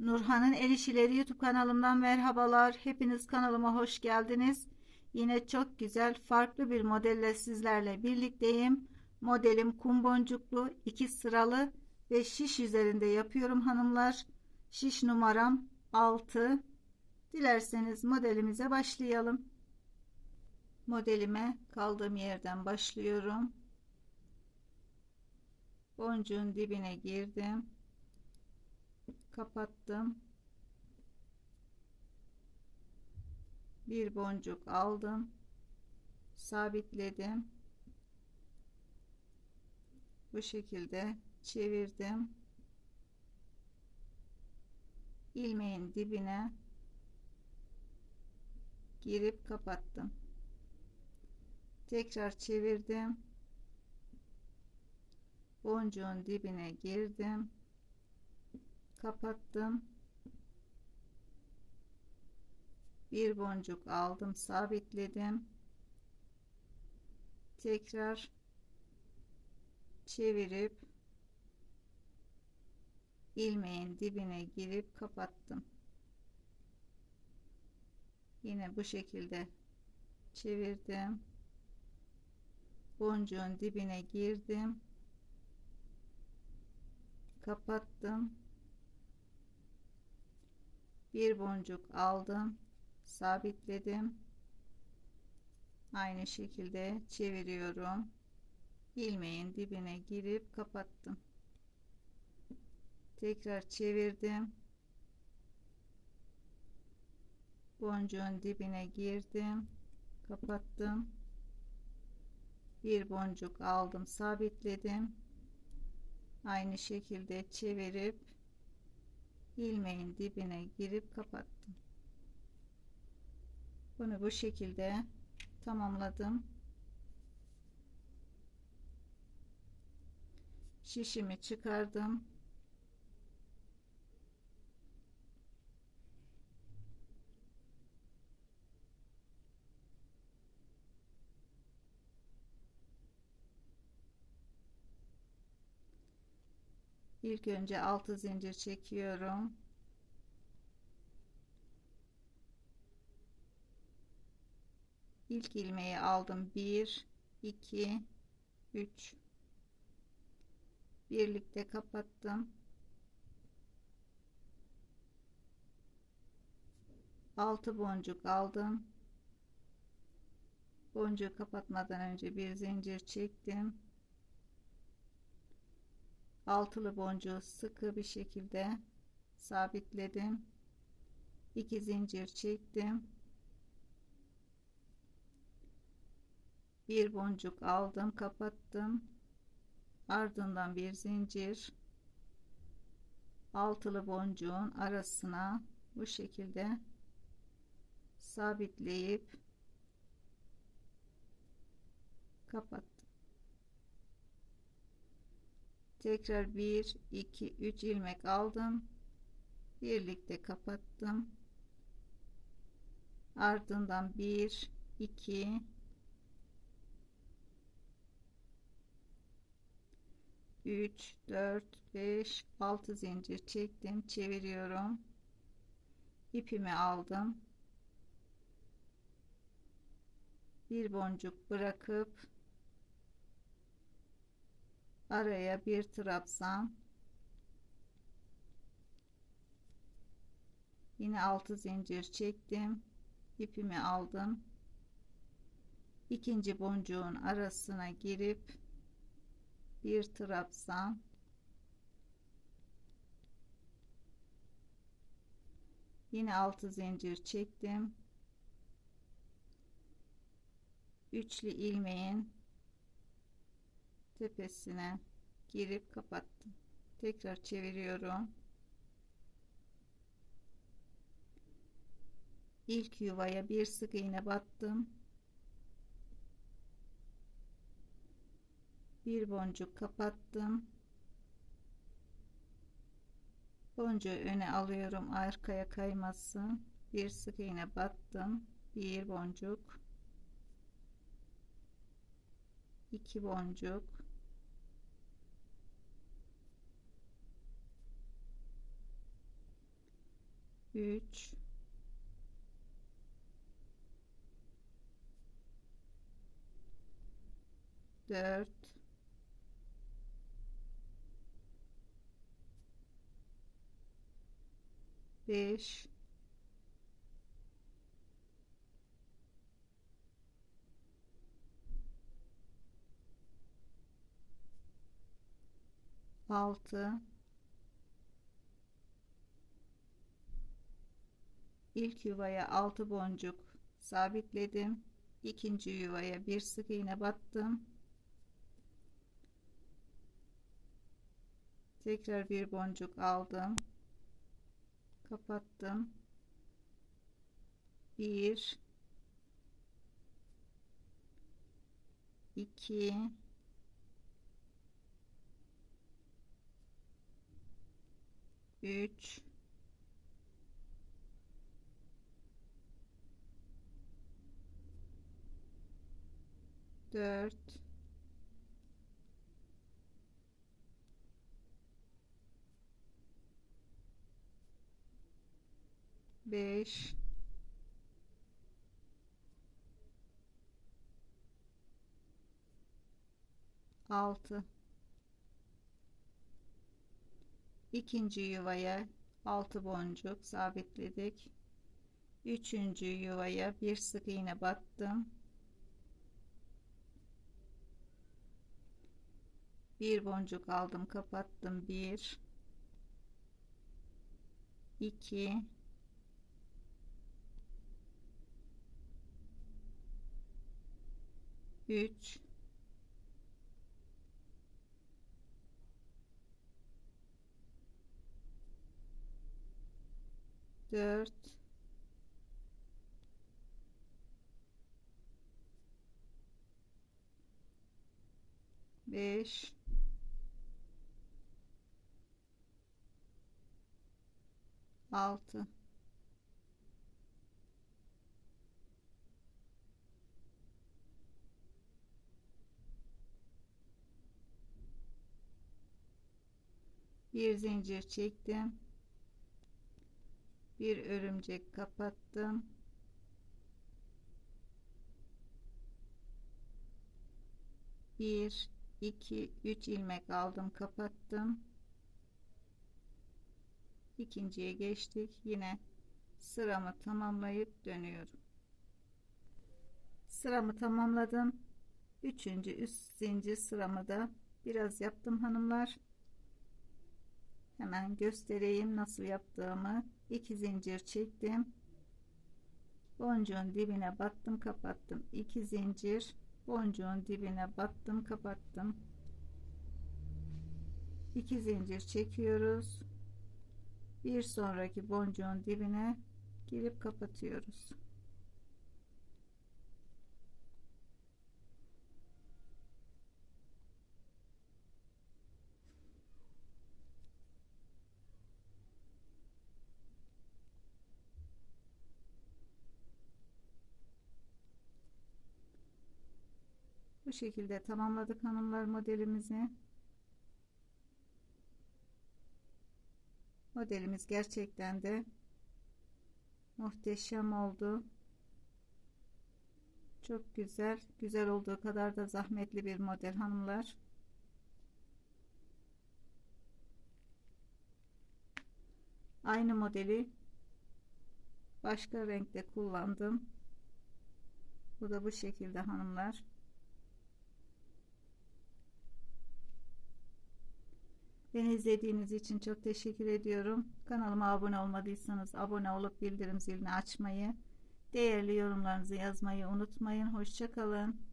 Nurhan'ın El İşileri YouTube kanalımdan merhabalar. Hepiniz kanalıma hoş geldiniz. Yine çok güzel farklı bir modelle sizlerle birlikteyim. Modelim kum boncuklu, iki sıralı ve şiş üzerinde yapıyorum hanımlar. Şiş numaram 6. Dilerseniz modelimize başlayalım. Modelime kaldığım yerden başlıyorum. Boncuğun dibine girdim kapattım. Bir boncuk aldım. Sabitledim. Bu şekilde çevirdim. İlmeğin dibine girip kapattım. Tekrar çevirdim. Boncuğun dibine girdim kapattım. Bir boncuk aldım sabitledim. Tekrar çevirip ilmeğin dibine girip kapattım. Yine bu şekilde çevirdim. Boncuğun dibine girdim. Kapattım bir boncuk aldım sabitledim. Aynı şekilde çeviriyorum. İlmeğin dibine girip kapattım. Tekrar çevirdim. Boncuğun dibine girdim kapattım. Bir boncuk aldım sabitledim. Aynı şekilde çevirip ilmeğin dibine girip kapattım. Bunu bu şekilde tamamladım. Şişimi çıkardım İlk önce 6 zincir çekiyorum. İlk ilmeği aldım. 1 2 3 birlikte kapattım. 6 boncuk aldım. Boncuğu kapatmadan önce bir zincir çektim altılı boncuğu sıkı bir şekilde sabitledim. 2 zincir çektim. Bir boncuk aldım, kapattım. Ardından bir zincir altılı boncuğun arasına bu şekilde sabitleyip kapattım. Tekrar 1 2 3 ilmek aldım. Birlikte kapattım. Ardından 1 2 3 4 5 6 zincir çektim çeviriyorum. İpimi aldım. Bir boncuk bırakıp araya bir trabzan. Yine 6 zincir çektim. İpimi aldım. İkinci boncuğun arasına girip bir trabzan. Yine 6 zincir çektim. Üçlü ilmeğin tepesine girip kapattım. Tekrar çeviriyorum. İlk yuvaya bir sık iğne battım. Bir boncuk kapattım. Boncuğu öne alıyorum arkaya kaymasın. Bir sık iğne battım. Bir boncuk. İki boncuk 3 4 5 6 İlk yuvaya 6 boncuk sabitledim. İkinci yuvaya bir sık iğne battım. Tekrar bir boncuk aldım. Kapattım. 1 2 3 4 5 6 ikinci yuvaya 6 boncuk sabitledik. Üçüncü yuvaya bir sık iğne battım. Bir boncuk aldım, kapattım. 1 2 3 4 5 6 bir zincir çektim. Bir örümcek kapattım. Bir iki üç ilmek aldım kapattım ikinciye geçtik. Yine sıramı tamamlayıp dönüyorum. Sıramı tamamladım. Üçüncü üst zincir sıramı da biraz yaptım hanımlar. Hemen göstereyim nasıl yaptığımı. İki zincir çektim. Boncuğun dibine battım kapattım. İki zincir. Boncuğun dibine battım kapattım. İki zincir çekiyoruz bir sonraki boncuğun dibine girip kapatıyoruz Bu şekilde tamamladık hanımlar modelimizi. Modelimiz gerçekten de muhteşem oldu. Çok güzel. Güzel olduğu kadar da zahmetli bir model hanımlar. Aynı modeli başka renkte kullandım. Bu da bu şekilde hanımlar. Beni izlediğiniz için çok teşekkür ediyorum. Kanalıma abone olmadıysanız abone olup bildirim zilini açmayı, değerli yorumlarınızı yazmayı unutmayın. Hoşçakalın.